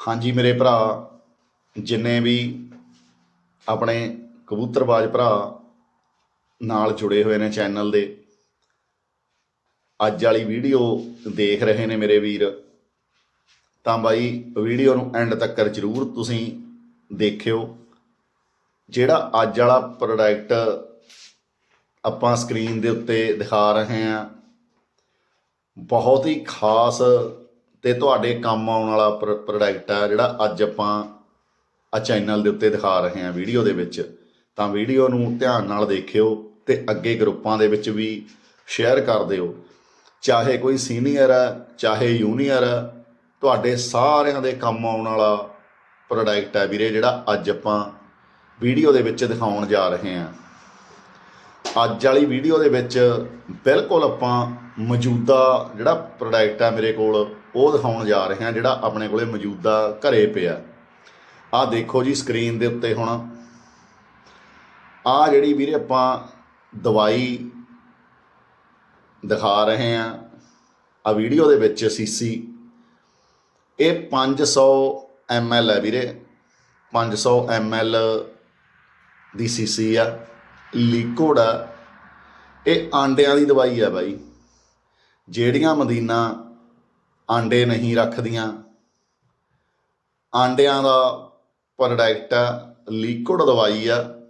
ਹਾਂਜੀ, ਮੇਰੇ ਭਰਾ, ਜਿੰਨੇ ਵੀ ਆਪਣੇ ਕਬੂਤਰਬਾਜ਼ ਭਰਾ ਨਾਲ ਜੁੜੇ ਹੋਏ ਨੇ ਚੈਨਲ ਦੇ, ਅੱਜ ਵਾਲੀ ਵੀਡੀਓ ਦੇਖ ਰਹੇ ਨੇ ਮੇਰੇ ਵੀਰ। ਤਾਂ ਬਾਈ, ਵੀਡੀਓ ਨੂੰ ਐਂਡ ਤੱਕ ਜਰੂਰ ਤੁਸੀਂ ਦੇਖਿਓ। ਜਿਹੜਾ ਅੱਜ ਵਾਲਾ ਪ੍ਰੋਡਕਟ ਆਪਾਂ ਸਕਰੀਨ ਦੇ ਉੱਤੇ ਦਿਖਾ ਰਹੇ ਹਾਂ, ਬਹੁਤ ਹੀ ਖਾਸ ਤੇ ਤੁਹਾਡੇ ਕੰਮ ਆਉਣ ਵਾਲਾ ਪ੍ਰੋਡਕਟ ਆ, ਜਿਹੜਾ ਅੱਜ ਆਪਾਂ ਆ ਚੈਨਲ ਦੇ ਉੱਤੇ ਦਿਖਾ ਰਹੇ ਹਾਂ ਵੀਡੀਓ ਦੇ ਵਿੱਚ, ਤਾਂ ਵੀਡੀਓ ਨੂੰ ਧਿਆਨ ਨਾਲ ਦੇਖਿਓ ਤੇ ਅੱਗੇ ਗਰੁੱਪਾਂ ਦੇ ਵਿੱਚ ਵੀ ਸ਼ੇਅਰ ਕਰ ਦਿਓ। ਚਾਹੇ ਕੋਈ ਸੀਨੀਅਰ ਆ, ਚਾਹੇ ਜੂਨੀਅਰ ਆ, ਤੁਹਾਡੇ ਸਾਰਿਆਂ ਦੇ ਕੰਮ ਆਉਣ ਵਾਲਾ ਪ੍ਰੋਡਕਟ ਹੈ ਵੀਰੇ, ਜਿਹੜਾ ਅੱਜ ਆਪਾਂ ਵੀਡੀਓ ਦੇ ਵਿੱਚ ਦਿਖਾਉਣ ਜਾ ਰਹੇ ਹਾਂ। ਅੱਜ ਵਾਲੀ ਵੀਡੀਓ ਦੇ ਵਿੱਚ ਬਿਲਕੁਲ ਆਪਾਂ ਮੌਜੂਦਾ ਜਿਹੜਾ ਪ੍ਰੋਡਕਟ ਆ ਮੇਰੇ ਕੋਲ ਉਹ ਦਿਖਾਉਣ ਜਾ ਰਹੇ ਹਾਂ, ਜਿਹੜਾ ਆਪਣੇ ਕੋਲੇ ਮੌਜੂਦਾ ਘਰੇ ਪਿਆ। ਆਹ ਦੇਖੋ ਜੀ ਸਕਰੀਨ ਦੇ ਉੱਤੇ ਹੁਣ। ਆਹ ਜਿਹੜੀ ਵੀਰੇ ਆਪਾਂ ਦਵਾਈ ਦਿਖਾ ਰਹੇ ਹਾਂ ਆ ਵੀਡੀਓ ਦੇ ਵਿੱਚ ਸੀਸੀ। ਇਹ 500 ml ਹੈ ਵੀਰੇ। 500 ml ਦੀ ਸੀਸੀ ਆ ਲਿਕੁਇਡ ਆ। ਇਹ ਆਂਡਿਆਂ ਦੀ ਦਵਾਈ ਆ ਬਾਈ। ਜਿਹੜੀਆਂ ਮਦੀਨਾ ਆਂਡੇ ਨਹੀਂ ਰੱਖਦੀਆਂ। ਆਂਡਿਆਂ ਦਾ ਪ੍ਰੋਡਕਟ ਆ ਲਿਕੁਇਡ ਦਵਾਈ ਆ।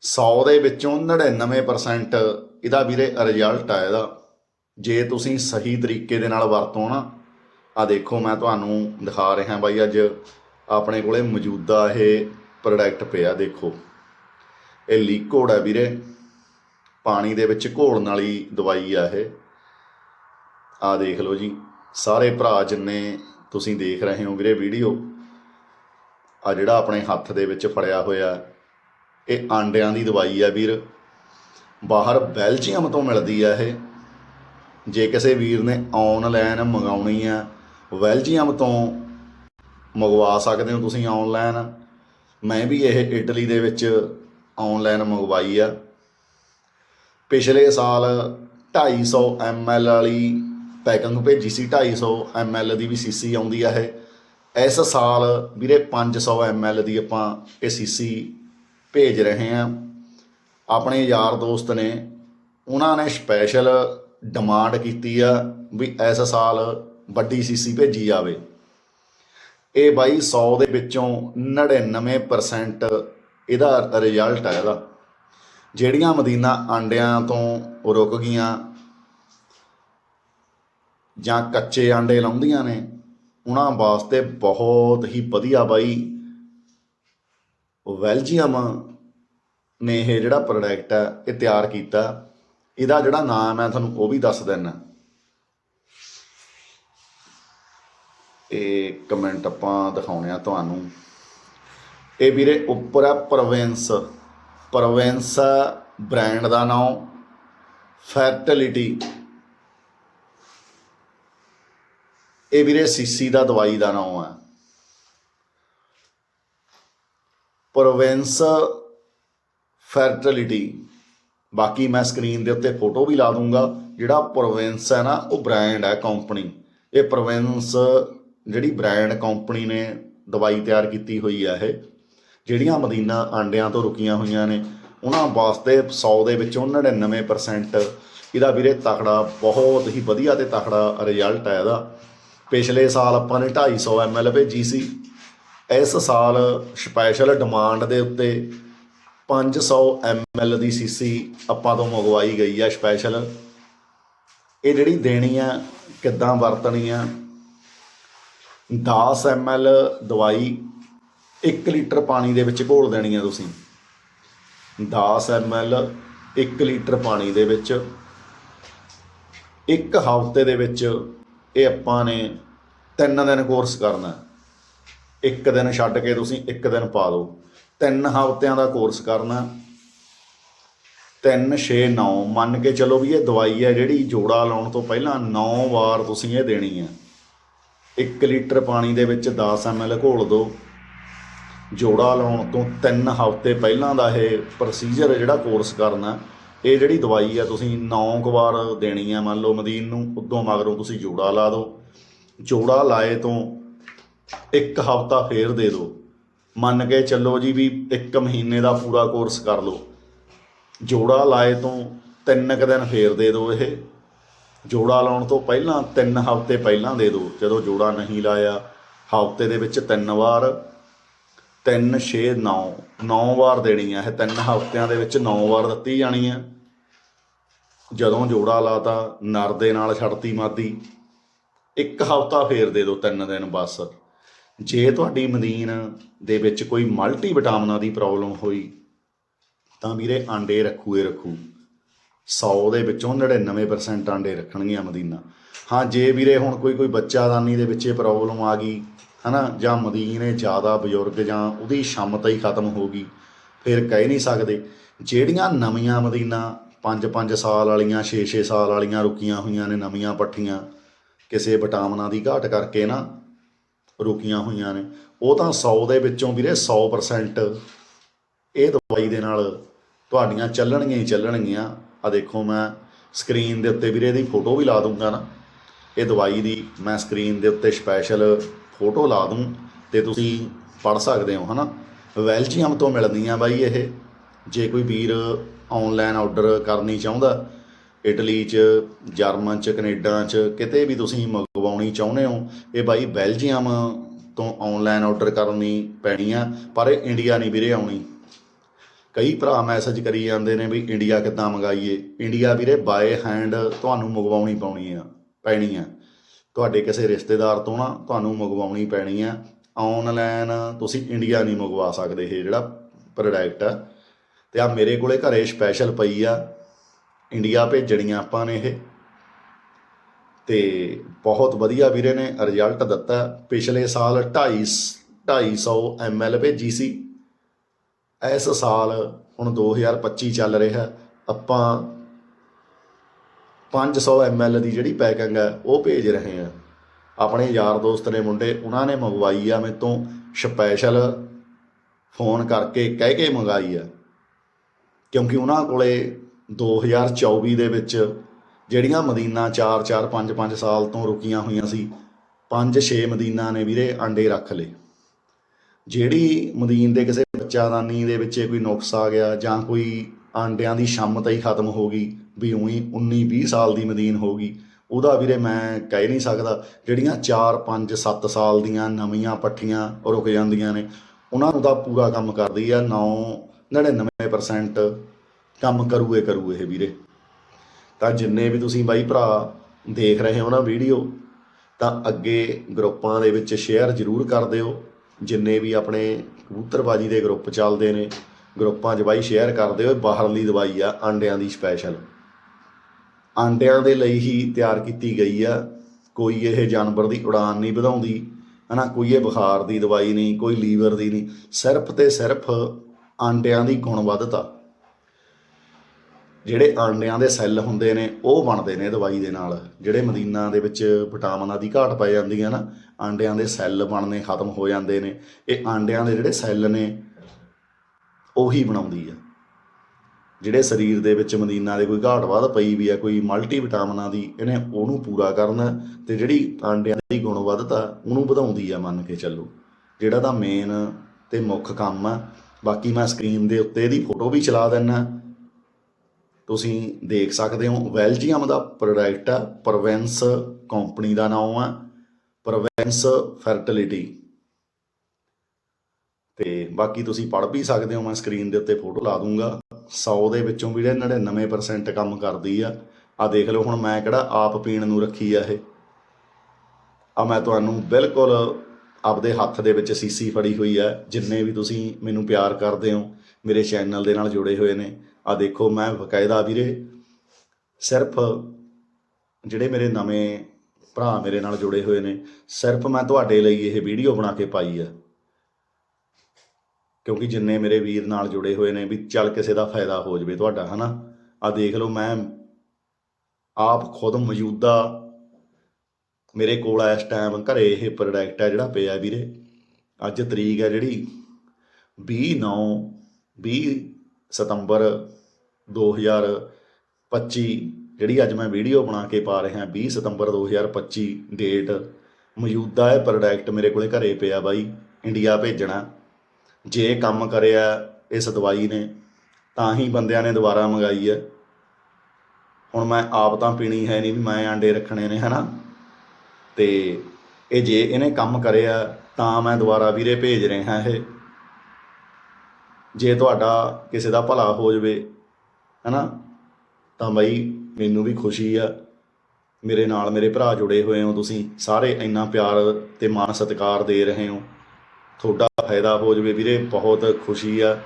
100 ਦੇ ਵਿੱਚੋਂ 99% ਇਹਦਾ ਵੀਰੇ ਰਿਜ਼ਲਟ ਆ ਇਹਦਾ। ਜੇ ਤੁਸੀਂ ਸਹੀ ਤਰੀਕੇ ਦੇ ਨਾਲ ਵਰਤੋ ਨਾ, ਆ ਦੇਖੋ ਮੈਂ ਤੁਹਾਨੂੰ ਦਿਖਾ ਰਿਹਾ ਬਾਈ ਅੱਜ ਆਪਣੇ ਕੋਲੇ ਮੌਜੂਦਾ ਇਹ ਪ੍ਰੋਡਕਟ ਪਿਆ ਦੇਖੋ। ਇਹ ਲਿਕੁਇਡ ਆ ਵੀਰੇ। ਪਾਣੀ ਦੇ ਵਿੱਚ ਘੋਲਣ ਵਾਲੀ ਦਵਾਈ ਆ ਇਹ। ਆ ਦੇਖ ਲਓ ਜੀ। ਸਾਰੇ ਭਰਾ ਜਿੰਨੇ ਤੁਸੀਂ ਦੇਖ ਰਹੇ ਹੋ ਵੀਰੇ ਵੀਡੀਓ, ਆ ਜਿਹੜਾ ਆਪਣੇ ਹੱਥ ਦੇ ਵਿੱਚ ਫੜਿਆ ਹੋਇਆ, ਇਹ ਆਂਡਿਆਂ ਦੀ ਦਵਾਈ ਆ ਵੀਰ। ਬਾਹਰ ਬੈਲਜੀਅਮ ਤੋਂ ਮਿਲਦੀ ਆ ਇਹ। ਜੇ ਕਿਸੇ ਵੀਰ ਨੇ ਆਨਲਾਈਨ ਮੰਗਾਉਣੀ ਆ, ਬੈਲਜੀਅਮ ਤੋਂ ਮੰਗਵਾ ਸਕਦੇ ਹੋ ਤੁਸੀਂ ਆਨਲਾਈਨ ਮੈਂ ਵੀ ਇਹ ਇਟਲੀ ਦੇ ਵਿੱਚ ਆਨਲਾਈਨ ਮੰਗਵਾਈ ਆ। ਪਿਛਲੇ ਸਾਲ 250 ml ਵਾਲੀ ਪੈਕਿੰਗ ਭੇਜੀ ਸੀ 250 ml ਦੀ ਵੀ ਸੀਸੀ ਆਉਂਦੀ ਆ ਇਹ। ਇਸ ਸਾਲ ਵੀਰੇ 500 ml ਦੀ ਆਪਾਂ ਇਹ ਸੀਸੀ ਭੇਜ ਰਹੇ ਹਾਂ। ਆਪਣੇ ਯਾਰ ਦੋਸਤ ਨੇ, ਉਹਨਾਂ ਨੇ ਸਪੈਸ਼ਲ ਡਿਮਾਂਡ ਕੀਤੀ ਆ ਵੀ ਇਸ ਸਾਲ ਵੱਡੀ ਸੀਸੀ ਭੇਜੀ ਜਾਵੇ। ਇਹ ਬਾਈ 100 ਦੇ ਵਿੱਚੋਂ 99% ਇਹਦਾ ਰਿਜ਼ਲਟ ਹੈ ਇਹਦਾ। ਜਿਹੜੀਆਂ ਮਦੀਨਾ ਆਂਡਿਆਂ ਤੋਂ ਰੁਕ ਗਈਆਂ ਜਾਂ ਕੱਚੇ ਆਂਡੇ ਲਾਉਂਦੀਆਂ ਨੇ, ਉਹਨਾਂ ਵਾਸਤੇ ਬਹੁਤ ਹੀ ਵਧੀਆ ਬਾਈ। ਵੈਲਜੀਅਮ ਨੇ ਇਹ ਜਿਹੜਾ ਪ੍ਰੋਡਕਟ ਹੈ, ਇਹ ਤਿਆਰ ਕੀਤਾ। ਇਹਦਾ ਜਿਹੜਾ ਨਾਮ ਹੈ ਤੁਹਾਨੂੰ ਉਹ ਵੀ ਦੱਸ ਦਿੰਨਾ। ਇਹ ਕਮੈਂਟ ਆਪਾਂ ਦਿਖਾਉਣੇ ਆ ਤੁਹਾਨੂੰ। ਇਹ ਵੀਰੇ ਉੱਪਰ ਆ ਪ੍ਰੋਵੈਂਸ ਪ੍ਰੋਵੈਂਸ ਬ੍ਰਾਂਡ ਦਾ ਨਾਮ ਫਰਟੀਲਿਟੀ ਇਹ ਵੀਰੇ ਸੀਸੀ ਦਾ ਦਵਾਈ ਦਾ ਨਾਮ ਹੈ। Provence fertility. ਬਾਕੀ ਮੈਂ ਸਕਰੀਨ ਦੇ ਉੱਤੇ ਫੋਟੋ ਵੀ ਲਾ ਦੂੰਗਾ। ਜਿਹੜਾ ਪ੍ਰੋਵੈਂਸ ਹੈ ਨਾ, ਉਹ ਬ੍ਰਾਂਡ ਹੈ, ਕੰਪਨੀ। ਇਹ ਪ੍ਰੋਵੈਂਸ ਜਿਹੜੀ ਬ੍ਰਾਂਡ ਕੰਪਨੀ ਨੇ ਦਵਾਈ ਤਿਆਰ ਕੀਤੀ ਹੋਈ ਹੈ ਇਹ। ਜਿਹੜੀਆਂ ਮਦੀਨਾ ਆਂਡਿਆਂ ਤੋਂ ਰੁਕੀਆਂ ਹੋਈਆਂ ਨੇ, ਉਹਨਾਂ ਵਾਸਤੇ 100 ਦੇ ਵਿੱਚੋਂ 99% ਇਹਦਾ ਵੀਰੇ ਤਕੜਾ, ਬਹੁਤ ਹੀ ਵਧੀਆ ਤੇ ਤਕੜਾ ਰਿਜ਼ਲਟ ਹੈ ਇਹਦਾ। ਪਿਛਲੇ ਸਾਲ ਆਪਾਂ ਨੇ 250 ml ਭੇਜੀ ਸੀ। ਇਸ ਸਾਲ ਸਪੈਸ਼ਲ ਡਿਮਾਂਡ ਦੇ ਉੱਤੇ 500 ml ਦੀ ਸੀਸੀ ਆਪਾਂ ਤੋਂ ਮੰਗਵਾਈ ਗਈ ਆ ਸਪੈਸ਼ਲ ਇਹ ਜਿਹੜੀ ਦੇਣੀ ਆ, ਕਿੱਦਾਂ ਵਰਤਣੀ ਆ? 10 ml ਦਵਾਈ 1 ਲੀਟਰ ਪਾਣੀ ਦੇ ਵਿੱਚ ਘੋਲ ਦੇਣੀ ਆ ਤੁਸੀਂ। 10 ml 1 ਲੀਟਰ ਪਾਣੀ ਦੇ ਵਿੱਚ ਇੱਕ ਹਫ਼ਤੇ ਦੇ ਵਿੱਚ ਇਹ ਆਪਾਂ ਨੇ ਤਿੰਨ ਦਿਨ ਕੋਰਸ ਕਰਨਾ। ਇੱਕ ਦਿਨ ਛੱਡ ਕੇ ਤੁਸੀਂ ਇੱਕ ਦਿਨ ਪਾ ਦਿਓ। ਤਿੰਨ ਹਫ਼ਤਿਆਂ ਦਾ ਕੋਰਸ ਕਰਨਾ। 3 6 9 ਮੰਨ ਕੇ ਚਲੋ ਵੀ ਇਹ ਦਵਾਈ ਹੈ ਜਿਹੜੀ ਜੋੜਾ ਲਾਉਣ ਤੋਂ ਪਹਿਲਾਂ 9 ਵਾਰ ਤੁਸੀਂ ਇਹ ਦੇਣੀ ਹੈ। 1 ਲੀਟਰ ਪਾਣੀ ਦੇ ਵਿੱਚ 10 ml ਘੋਲ ਦਿਓ। ਜੋੜਾ ਲਾਉਣ ਤੋਂ 3 ਹਫ਼ਤੇ ਪਹਿਲਾਂ ਦਾ ਇਹ ਪ੍ਰੋਸੀਜਰ ਜਿਹੜਾ ਕੋਰਸ ਕਰਨਾ। ਇਹ ਜਿਹੜੀ ਦਵਾਈ ਆ ਤੁਸੀਂ 9 ਕੁ ਵਾਰ ਦੇਣੀ ਆ ਮੰਨ ਲਓ ਮਦੀਨ ਨੂੰ, ਉਦੋਂ ਮਗਰੋਂ ਤੁਸੀਂ ਜੋੜਾ ਲਾ ਦਿਓ। ਜੋੜਾ ਲਾਏ ਤੋਂ ਇੱਕ ਹਫਤਾ ਫੇਰ ਦੇ ਦਿਓ ਮੰਨ ਕੇ ਚੱਲੋ ਜੀ ਵੀ ਇੱਕ ਮਹੀਨੇ ਦਾ ਪੂਰਾ ਕੋਰਸ ਕਰ ਲਓ। ਜੋੜਾ ਲਾਏ ਤੋਂ ਤਿੰਨ ਕੁ ਦਿਨ ਫੇਰ ਦੇ ਦਿਓ ਇਹ। ਜੋੜਾ ਲਾਉਣ ਤੋਂ ਪਹਿਲਾਂ ਤਿੰਨ ਹਫ਼ਤੇ ਪਹਿਲਾਂ ਦੇ ਦਿਓ ਜਦੋਂ ਜੋੜਾ ਨਹੀਂ ਲਾਇਆ, ਹਫ਼ਤੇ ਦੇ ਵਿੱਚ ਤਿੰਨ ਵਾਰ। 3 6 9 9 ਵਾਰ ਦੇਣੀ ਹੈ ਇਹ। ਤਿੰਨ ਹਫ਼ਤਿਆਂ ਦੇ ਵਿੱਚ 9 ਵਾਰ ਦਿੱਤੀ ਜਾਣੀ ਹੈ ਜਦੋਂ ਜੋੜਾ ਲਾਤਾ, ਨਰ ਦੇ ਨਾਲ ਛੱਡਤੀ ਮਾਦੀ। ਇੱਕ ਹਫ਼ਤਾ ਫੇਰ ਦੇ ਦਿਓ, ਤਿੰਨ ਦਿਨ ਬਸ। ਜੇ ਤੁਹਾਡੀ ਮਦੀਨ ਦੇ ਵਿੱਚ ਕੋਈ ਮਲਟੀ ਵਿਟਾਮਿਨਾਂ ਦੀ ਪ੍ਰੋਬਲਮ ਹੋਈ, ਤਾਂ ਵੀਰੇ ਆਂਡੇ ਰੱਖੂਏ ਰੱਖੂ। 100 ਦੇ ਵਿੱਚੋਂ 99% ਆਂਡੇ ਰੱਖਣਗੀਆਂ ਮਦੀਨਾ। ਹਾਂ, ਜੇ ਵੀਰੇ ਹੁਣ ਕੋਈ ਕੋਈ ਬੱਚਾਦਾਨੀ ਦੇ ਵਿੱਚ ਇਹ ਪ੍ਰੋਬਲਮ ਆ ਗਈ, ਹਨਾ, ਜਾਂ ਮਦੀਨੇ ਜ਼ਿਆਦਾ ਬਜ਼ੁਰਗ ਜਾਂ ਉਹਦੀ ਸ਼ਮਤਾ ਹੀ ਖਤਮ ਹੋ ਗਈ, ਫਿਰ ਕਹਿ ਨਹੀਂ ਸਕਦੇ। ਜਿਹੜੀਆਂ ਨਵੀਆਂ ਮਦੀਨਾ 5-5 ਸਾਲ ਵਾਲੀਆਂ 6-6 ਸਾਲ ਵਾਲੀਆਂ ਰੁਕੀਆਂ ਹੋਈਆਂ ਨੇ, ਨਵੀਆਂ ਪੱਠੀਆਂ ਕਿਸੇ ਵਿਟਾਮਿਨਾਂ ਦੀ ਘਾਟ ਕਰਕੇ ਨਾ ਰੁਕੀਆਂ ਹੋਈਆਂ ਨੇ। ਉਹ ਤਾਂ 100 ਦੇ ਵਿੱਚੋਂ ਵੀਰੇ 100% ਇਹ ਦਵਾਈ ਦੇ ਨਾਲ ਤੁਹਾਡੀਆਂ ਚੱਲਣਗੀਆਂ ਹੀ ਚੱਲਣਗੀਆਂ। ਆ ਦੇਖੋ ਮੈਂ ਸਕਰੀਨ ਦੇ ਉੱਤੇ ਵੀਰੇ ਦੀ ਫੋਟੋ ਵੀ ਲਾ ਦੂੰਗਾ ਨਾ। ਇਹ ਦਵਾਈ ਦੀ ਮੈਂ ਸਕਰੀਨ ਦੇ ਉੱਤੇ ਸਪੈਸ਼ਲ ਫੋਟੋ ਲਾ ਦੂੰ ਤੇ ਤੁਸੀਂ ਪੜ ਸਕਦੇ ਹੋ, ਹਨਾ? ਵੈਲਜੀਅਮ ਤੋਂ ਮਿਲਦੀਆਂ ਬਾਈ ਇਹ। ਜੇ ਕੋਈ ਵੀਰ ਆਨਲਾਈਨ ਆਰਡਰ ਕਰਨੀ ਚਾਹੁੰਦਾ ਇਟਲੀ 'ਚ, ਜਰਮਨ 'ਚ, ਕੈਨੇਡਾ 'ਚ, ਕਿਤੇ ਵੀ ਤੁਸੀਂ ਮੰਗਵਾਉਣੀ ਚਾਹੁੰਦੇ ਹੋ, ਇਹ ਬਾਈ ਬੈਲਜੀਅਮ ਤੋਂ ਆਨਲਾਈਨ ਆਰਡਰ ਕਰਨੀ ਪੈਣੀ ਆ, ਪਰ ਇਹ ਇੰਡੀਆ ਨਹੀਂ ਵੀਰੇ ਆਉਣੀ। ਕਈ ਭਰਾ ਮੈਸੇਜ ਕਰੀ ਜਾਂਦੇ ਨੇ ਵੀ ਇੰਡੀਆ ਕਿੱਦਾਂ ਮੰਗਾਈਏ। ਇੰਡੀਆ ਵੀਰੇ ਬਾਏ ਹੈਂਡ ਤੁਹਾਨੂੰ ਮੰਗਵਾਉਣੀ ਪਾਉਣੀ ਆ, ਪੈਣੀ ਆ। ਤੁਹਾਡੇ ਕਿਸੇ ਰਿਸ਼ਤੇਦਾਰ ਤੋਂ ਨਾ ਤੁਹਾਨੂੰ ਮੰਗਵਾਉਣੀ ਪੈਣੀ ਆ। ਆਨਲਾਈਨ ਤੁਸੀਂ ਇੰਡੀਆ ਨਹੀਂ ਮੰਗਵਾ ਸਕਦੇ ਇਹ ਜਿਹੜਾ ਪ੍ਰੋਡਕਟ ਆ। ਤੇ ਆ ਮੇਰੇ ਕੋਲੇ ਘਰੇ ਸਪੈਸ਼ਲ ਪਈ ਆ ਇੰਡੀਆ ਭੇਜਣੀਆਂ ਆਪਾਂ ਨੇ ਇਹ। ਤੇ ਬਹੁਤ ਵਧੀਆ ਵੀਰੇ ਨੇ ਰਿਜ਼ਲਟ ਦਿੱਤਾ। ਪਿਛਲੇ ਸਾਲ 250 250 ml ਭੇਜੀ ਸੀ। ਇਸ ਸਾਲ ਹੁਣ 2025 ਚੱਲ ਰਿਹਾ। ਆਪਾਂ 500 ml ਦੀ ਜਿਹੜੀ ਪੈਕਿੰਗ ਹੈ, ਉਹ ਭੇਜ ਰਹੇ ਆ ਆਪਣੇ ਯਾਰ ਦੋਸਤ ਨੇ, ਮੁੰਡੇ, ਉਹਨਾਂ ਨੇ ਮੰਗਵਾਈ ਆ ਮੇਰੇ ਤੋਂ ਸਪੈਸ਼ਲ ਫੋਨ ਕਰਕੇ ਕਹਿ ਕੇ ਮੰਗਾਈ ਆ। ਕਿਉਂਕਿ ਉਹਨਾਂ ਕੋਲੇ 2024 ਦੇ ਵਿੱਚ ਜਿਹੜੀਆਂ ਮਦੀਨਾ 4 4 5 5 ਸਾਲ ਤੋਂ ਰੁਕੀਆਂ ਹੋਈਆਂ ਸੀ 5 6 ਮਦੀਨਾ ਨੇ ਵੀਰੇ ਆਂਡੇ ਰੱਖ ਲਏ। ਜਿਹੜੀ ਮਦੀਨ ਦੇ ਕਿਸੇ ਬੱਚਾਦਾਨੀ ਦੇ ਵਿੱਚ ਕੋਈ ਨੁਕਸ ਆ ਗਿਆ ਜਾਂ ਕੋਈ ਆਂਡਿਆਂ ਦੀ ਸ਼ਮਤਾ ਹੀ ਖਤਮ ਹੋ ਗਈ, ਵੀ ਉਹੀ 19 20 ਸਾਲ ਦੀ ਮਦੀਨ ਹੋ ਗਈ, ਉਹਦਾ ਵੀਰੇ ਮੈਂ ਕਹਿ ਨਹੀਂ ਸਕਦਾ। ਜਿਹੜੀਆਂ 4 5 7 ਸਾਲ ਦੀਆਂ ਨਵੀਆਂ ਪੱਠੀਆਂ ਰੁਕ ਜਾਂਦੀਆਂ ਨੇ, ਉਹਨਾਂ ਨੂੰ ਤਾਂ ਪੂਰਾ ਕੰਮ ਕਰਦੀ ਆ 9 99% ਕੰਮ ਕਰੂਏ ਕਰੂ ਇਹ ਵੀਰੇ। ਤਾਂ ਜਿੰਨੇ ਵੀ ਤੁਸੀਂ ਬਾਈ ਭਰਾ ਦੇਖ ਰਹੇ ਹੋ ਨਾ ਵੀਡੀਓ, ਤਾਂ ਅੱਗੇ ਗਰੁੱਪਾਂ ਦੇ ਵਿੱਚ ਸ਼ੇਅਰ ਜ਼ਰੂਰ ਕਰ ਦਿਓ। ਜਿੰਨੇ ਵੀ ਆਪਣੇ ਕਬੂਤਰਬਾਜੀ ਦੇ ਗਰੁੱਪ ਚੱਲਦੇ ਨੇ, ਗਰੁੱਪਾਂ 'ਚ ਬਾਈ ਸ਼ੇਅਰ ਕਰ ਦਿਓ, ਇਹ ਬਾਹਰਲੀ ਦਵਾਈ ਆ, ਆਂਡਿਆਂ ਦੀ ਸਪੈਸ਼ਲ ਆਂਡਿਆਂ ਦੇ ਲਈ ਹੀ ਤਿਆਰ ਕੀਤੀ ਗਈ ਆ। ਕੋਈ ਇਹ ਜਾਨਵਰ ਦੀ ਉਡਾਨ ਨਹੀਂ ਵਧਾਉਂਦੀ, ਹਨਾ? ਕੋਈ ਇਹ ਬੁਖਾਰ ਦੀ ਦਵਾਈ ਨਹੀਂ, ਕੋਈ ਲੀਵਰ ਦੀ ਨਹੀਂ। ਸਿਰਫ ਤੇ ਸਿਰਫ ਆਂਡਿਆਂ ਦੀ ਗੁਣਵੱਧਤਾ। ਜਿਹੜੇ ਆਂਡਿਆਂ ਦੇ ਸੈੱਲ ਹੁੰਦੇ ਨੇ, ਉਹ ਬਣਦੇ ਨੇ ਦਵਾਈ ਦੇ ਨਾਲ। ਜਿਹੜੇ ਮਦੀਨਾ ਦੇ ਵਿੱਚ ਵਿਟਾਮਿਨਾਂ ਦੀ ਘਾਟ ਪੈ ਜਾਂਦੀ ਹੈ ਨਾ, ਆਂਡਿਆਂ ਦੇ ਸੈੱਲ ਬਣਨੇ ਖਤਮ ਹੋ ਜਾਂਦੇ ਨੇ। ਇਹ ਆਂਡਿਆਂ ਦੇ ਜਿਹੜੇ ਸੈੱਲ ਨੇ, ਉਹੀ ਬਣਾਉਂਦੀ ਆ ਜਿਹੜੇ ਸਰੀਰ ਦੇ ਵਿੱਚ ਮਦੀਨਾ ਦੇ ਕੋਈ ਘਾਟ ਵਾਧ ਪਈ ਵੀ ਆ ਕੋਈ ਮਲਟੀ ਵਿਟਾਮਿਨਾਂ ਦੀ, ਇਹਨੇ ਉਹਨੂੰ ਪੂਰਾ ਕਰਨਾ ਤੇ ਜਿਹੜੀ ਆਂਡਿਆਂ ਦੀ ਗੁਣਵੱਧਤਾ, ਉਹਨੂੰ ਵਧਾਉਂਦੀ ਆ ਮੰਨ ਕੇ ਚੱਲੋ। ਜਿਹੜਾ ਤਾਂ ਮੇਨ ਤੇ ਮੁੱਖ ਕੰਮ ਆ। ਬਾਕੀ ਮੈਂ ਸਕਰੀਨ ਦੇ ਉੱਤੇ ਇਹਦੀ ਫੋਟੋ ਵੀ ਚਲਾ ਦਿੰਨਾ ਤੁਸੀਂ ਦੇਖ ਸਕਦੇ ਹੋ, ਵੈਲਜੀਅਮ ਦਾ ਪ੍ਰੋਡਕਟ ਆ ਪ੍ਰੋਵੈਂਸ ਕੰਪਨੀ ਦਾ ਨਾਮ ਆ ਪ੍ਰੋਵੈਂਸ ਫਰਟੀਲਿਟੀ। ਤੇ ਬਾਕੀ ਤੁਸੀਂ ਪੜ੍ਹ ਵੀ ਸਕਦੇ ਹੋ, ਮੈਂ ਸਕਰੀਨ ਦੇ ਉੱਤੇ ਫੋਟੋ ਲਾ ਦੂੰਗਾ। 100 ਦੇ ਵਿੱਚੋਂ ਵੀ ਵੀਰੇ 99% ਕੰਮ ਕਰਦੀ ਆ। ਆ ਦੇਖ ਲਓ, ਹੁਣ ਮੈਂ ਕਿਹੜਾ ਆਪ ਪੀਣ ਨੂੰ ਰੱਖੀ ਆ ਇਹ। ਆ ਮੈਂ ਤੁਹਾਨੂੰ ਬਿਲਕੁਲ ਆਪਦੇ ਹੱਥ ਦੇ ਵਿੱਚ ਸੀਸੀ ਫੜੀ ਹੋਈ ਆ। ਜਿੰਨੇ ਵੀ ਤੁਸੀਂ ਮੈਨੂੰ ਪਿਆਰ ਕਰਦੇ ਹੋ, ਮੇਰੇ ਚੈਨਲ ਦੇ ਨਾਲ ਜੁੜੇ ਹੋਏ ਨੇ। ਆ ਦੇਖੋ, ਮੈਂ ਬਕਾਇਦਾ ਵੀਰੇ, ਸਿਰਫ ਜਿਹੜੇ ਮੇਰੇ ਨਵੇਂ ਭਰਾ ਮੇਰੇ ਨਾਲ ਜੁੜੇ ਹੋਏ ਨੇ, ਸਿਰਫ ਮੈਂ ਤੁਹਾਡੇ ਲਈ ਇਹ ਵੀਡੀਓ ਬਣਾ ਕੇ ਪਾਈ ਆ। ਕਿਉਂਕਿ ਜਿੰਨੇ ਮੇਰੇ ਵੀਰ ਨਾਲ ਜੁੜੇ ਹੋਏ ਨੇ ਵੀ ਚੱਲ ਕਿਸੇ ਦਾ ਫਾਇਦਾ ਹੋ ਜਵੇ ਤੁਹਾਡਾ, ਹਨਾ? ਆ ਦੇਖ ਲਓ, ਮੈਂ ਆਪ ਖੁਦ ਮੌਜੂਦਾ ਮੇਰੇ ਕੋਲ ਇਸ ਟਾਈਮ ਘਰੇ ਇਹ ਪ੍ਰੋਡਕਟ ਹੈ ਜਿਹੜਾ ਪਿਆ ਵੀਰੇ। ਅੱਜ ਤਰੀਕ ਹੈ ਜਿਹੜੀ 20 9 20 ਸਤੰਬਰ 2025 ਜਿਹੜੀ ਅੱਜ ਮੈਂ ਵੀਡੀਓ ਬਣਾ ਕੇ ਪਾ ਰਿਹਾ 20 ਸਤੰਬਰ 2025 ਡੇਟ ਮੌਜੂਦਾ ਇਹ ਪ੍ਰੋਡਕਟ ਮੇਰੇ ਕੋਲੇ ਘਰੇ ਪਿਆ ਬਾਈ ਇੰਡੀਆ ਭੇਜਣਾ। ਜੇ ਕੰਮ ਕਰਿਆ, ਇਸ ਦਵਾਈ ਨੇ, ਤਾਂ ਹੀ ਬੰਦਿਆਂ ਨੇ ਦੁਬਾਰਾ ਮੰਗਾਈ ਹੈ। ਹੁਣ ਮੈਂ ਆਪ ਤਾਂ ਪੀਣੀ ਹੈ ਨਹੀਂ ਵੀ ਮੈਂ ਆਂਡੇ ਰੱਖਣੇ ਨੇ, ਹਨਾ? ਤੇ ਇਹ ਜੇ ਇਹਨੇ ਕੰਮ ਕਰਿਆ, ਤਾਂ ਮੈਂ ਦੁਬਾਰਾ ਵੀਰੇ ਭੇਜ ਰਿਹਾ ਇਹ। ਜੇ ਤੁਹਾਡਾ ਕਿਸੇ ਦਾ ਭਲਾ ਹੋ ਜਵੇ, ਹਨਾ, ਤਾਂ ਬਈ ਮੈਨੂੰ ਵੀ ਖੁਸ਼ੀ ਆ। ਮੇਰੇ ਨਾਲ ਮੇਰੇ ਭਰਾ ਜੁੜੇ ਹੋਏ ਹੋ ਤੁਸੀਂ, ਸਾਰੇ ਇੰਨਾ ਪਿਆਰ ਤੇ ਮਾਣ ਸਤਿਕਾਰ ਦੇ ਰਹੇ ਹੋ। ਤੁਹਾਡਾ ਫਾਇਦਾ ਹੋ ਜਾਵੇ, ਵੀਰੇ, ਬਹੁਤ ਖੁਸ਼ੀ ਆ।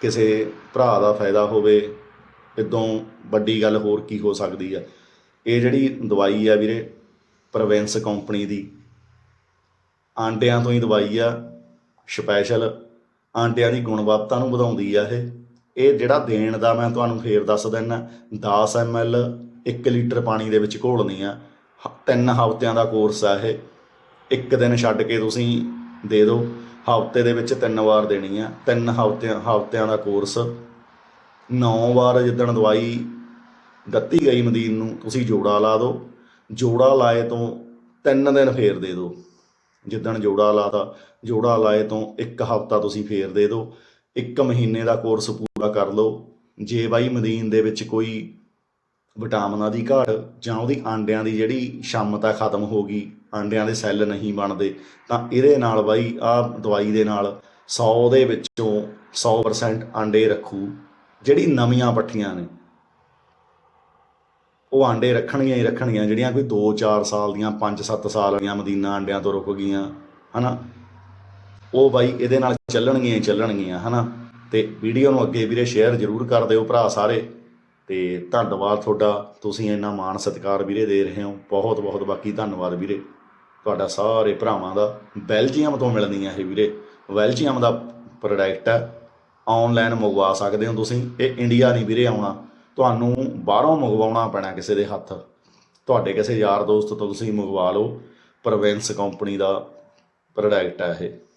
ਕਿਸੇ ਭਰਾ ਦਾ ਫਾਇਦਾ ਹੋਵੇ, ਇਦੋਂ ਵੱਡੀ ਗੱਲ ਹੋਰ ਕੀ ਹੋ ਸਕਦੀ ਆ। ਇਹ ਜਿਹੜੀ ਦਵਾਈ ਆ ਵੀਰੇ, ਪ੍ਰੋਵੈਂਸ ਕੰਪਨੀ ਦੀ, ਆਂਡਿਆਂ ਤੋਂ ਹੀ ਦਵਾਈ ਆ, ਸਪੈਸ਼ਲ। ਆਂਡਿਆਂ ਦੀ ਗੁਣਵੱਤਾ ਨੂੰ ਵਧਾਉਂਦੀ ਆ ਇਹ। ਇਹ ਜਿਹੜਾ ਦੇਣ ਦਾ ਮੈਂ ਤੁਹਾਨੂੰ ਫੇਰ ਦੱਸ ਦਿੰਨਾ 10 ml 1 ਲੀਟਰ ਪਾਣੀ ਦੇ ਵਿੱਚ ਘੋਲਣੀ ਆ। ਹ- ਤਿੰਨ ਹਫ਼ਤਿਆਂ ਦਾ ਕੋਰਸ ਆ ਇਹ। ਇੱਕ ਦਿਨ ਛੱਡ ਕੇ ਤੁਸੀਂ ਦੇ ਦਿਓ ਹਫ਼ਤੇ ਦੇ ਵਿੱਚ ਤਿੰਨ ਵਾਰ ਦੇਣੀ ਆ। ਤਿੰਨ ਹਫ਼ਤਿਆਂ ਹਫ਼ਤਿਆਂ ਦਾ ਕੋਰਸ ਨੌ ਵਾਰ ਜਿੱਦਣ ਦਵਾਈ ਦਿੱਤੀ ਗਈ ਮਦੀਨ ਨੂੰ, ਤੁਸੀਂ ਜੋੜਾ ਲਾ ਦਿਓ ਜੋੜਾ ਲਾਏ ਤੋਂ ਤਿੰਨ ਦਿਨ ਫੇਰ ਦੇ ਦਿਓ ਜਿੱਦਣ ਜੋੜਾ ਲਾਤਾ, ਜੋੜਾ ਲਾਏ ਤੋਂ ਇੱਕ ਹਫ਼ਤਾ ਤੁਸੀਂ ਫੇਰ ਦੇ ਦਿਓ, ਇੱਕ ਮਹੀਨੇ ਦਾ ਕੋਰਸ ਪੂਰਾ ਕਰ ਲਓ। ਜੇ ਬਾਈ ਮਦੀਨ ਦੇ ਵਿੱਚ ਕੋਈ ਵਿਟਾਮਿਨਾਂ ਦੀ ਘਾਟ ਜਾਂ ਉਹਦੀ ਆਂਡਿਆਂ ਦੀ ਜਿਹੜੀ ਛਮਤਾ ਖਤਮ ਹੋ ਗਈ, ਆਂਡਿਆਂ ਦੇ ਸੈੱਲ ਨਹੀਂ ਬਣਦੇ, ਤਾਂ ਇਹਦੇ ਨਾਲ ਬਾਈ ਆ ਦਵਾਈ ਦੇ ਨਾਲ 100 ਦੇ ਵਿੱਚੋਂ 100% ਆਂਡੇ ਰੱਖੂ, ਜਿਹੜੀ ਨਵੀਆਂ ਪੱਠੀਆਂ ਨੇ। ਉਹ ਆਂਡੇ ਰੱਖਣਗੀਆਂ ਹੀ ਰੱਖਣਗੀਆਂ, ਜਿਹੜੀਆਂ ਕੋਈ 2-4 ਸਾਲ ਦੀਆਂ 5-7 ਸਾਲ ਦੀਆਂ ਮਦੀਨਾ ਆਂਡਿਆਂ ਤੋਂ ਰੁਕ ਗਈਆਂ ਹਨਾ? ਉਹ ਬਾਈ ਇਹਦੇ ਨਾਲ ਚੱਲਣਗੀਆਂ ਹੀ ਚੱਲਣਗੀਆਂ, ਹਨਾ? ਤੇ ਵੀਡੀਓ ਨੂੰ ਅੱਗੇ ਵੀਰੇ ਸ਼ੇਅਰ ਜ਼ਰੂਰ ਕਰ ਦਿਓ ਭਰਾ ਸਾਰੇ। ਤੇ ਧੰਨਵਾਦ ਤੁਹਾਡਾ, ਤੁਸੀਂ ਇੰਨਾ ਮਾਣ ਸਤਿਕਾਰ ਵੀਰੇ ਦੇ ਰਹੇ ਹੋ। ਬਹੁਤ ਬਹੁਤ ਬਾਕੀ ਧੰਨਵਾਦ ਵੀਰੇ। ਤੁਹਾਡਾ ਸਾਰੇ ਭਰਾਵਾਂ ਦਾ, ਬੈਲਜੀਅਮ ਤੋਂ ਮਿਲਦੀਆਂ ਇਹ ਵੀਰੇ। ਬੈਲਜੀਅਮ ਦਾ ਪ੍ਰੋਡਕਟ ਹੈ। ਆਨਲਾਈਨ ਮੰਗਵਾ ਸਕਦੇ ਹੋ ਤੁਸੀਂ। ਇਹ ਇੰਡੀਆ ਨਹੀਂ ਵੀਰੇ ਆਉਣਾ। ਤੁਹਾਨੂੰ ਬਾਹਰੋਂ ਮੰਗਵਾਉਣਾ ਪੈਣਾ ਕਿਸੇ ਦੇ ਹੱਥ। ਤੁਹਾਡੇ ਕਿਸੇ ਯਾਰ ਦੋਸਤ ਤੋਂ ਤੁਸੀਂ ਮੰਗਵਾ ਲਓ। ਪ੍ਰੋਵੈਂਸ ਕੰਪਨੀ ਦਾ ਪ੍ਰੋਡਕਟ ਹੈ ਇਹ।